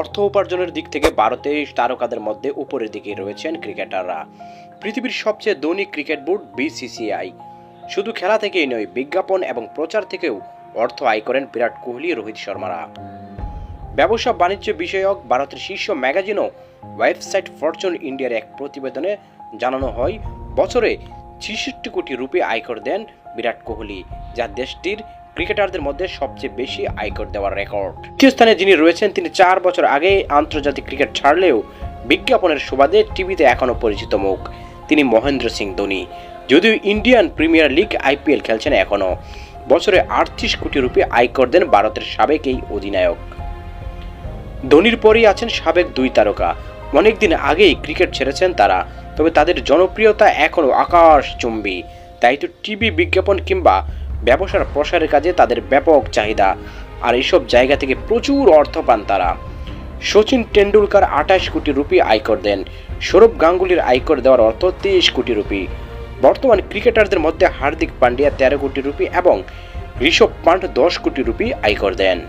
অর্থ উপার্জনের দিক থেকে ভারতের তারকাদের মধ্যে উপরের দিকে রয়েছেন ক্রিকেটাররা। পৃথিবীর সবচেয়ে ধনী ক্রিকেট বোর্ড বিসিসিআই। শুধু খেলা থেকেই নয়, বিজ্ঞাপন এবং প্রচার থেকেও অর্থ আয় করেন বিরাট কোহলি, রোহিত শর্মারা। ব্যবসা বাণিজ্য বিষয়ক ভারতের শীর্ষ ম্যাগাজিনও ওয়েবসাইট ফরচুন ইন্ডিয়ার এক প্রতিবেদনে জানানো হয়, বছরে ছিষট্টি কোটি রুপি আয়কর দেন বিরাট কোহলি, যা দেশটির ক্রিকেটারদের মধ্যে সবচেয়ে বেশি আয়কর দেওয়ার রেকর্ড। তৃতীয় স্থানে যিনি রয়েছেন, তিনি চার বছর আগে আন্তর্জাতিক ক্রিকেট ছাড়লেও বিজ্ঞাপনের সুবাদে টিভিতে এখনও পরিচিত মুখ। তিনি মহেন্দ্র সিং ধোনি। যদিও ইন্ডিয়ান প্রিমিয়ার লিগ আইপিএল খেলছেন এখনও। বছরে আটত্রিশ কোটি রুপি আয়কর দেন ভারতের সাবেক এই অধিনায়ক। ধোনির পরেই আছেন সাবেক দুই তারকা। অনেকদিন আগেই ক্রিকেট ছেড়েছেন তারা, তবে তাদের জনপ্রিয়তা এখনও আকাশ চুম্বি। তাই তো টিভি বিজ্ঞাপন কিংবা ব্যবসার প্রসারের কাজে তাদের ব্যাপক চাহিদা। আর এইসব জায়গা থেকে প্রচুর অর্থ পান তারা। সচিন টেন্ডুলকার আঠাশ কোটি রুপি আয়কর দেন। সৌরভ গাঙ্গুলির আয়কর দেওয়ার অর্থ তেইশ কোটি রুপি। বর্তমান ক্রিকেটারদের মধ্যে হার্দিক পান্ডিয়া তেরো কোটি রুপি এবং ঋষভ পান্ট দশ কোটি রুপি আয়কর দেন।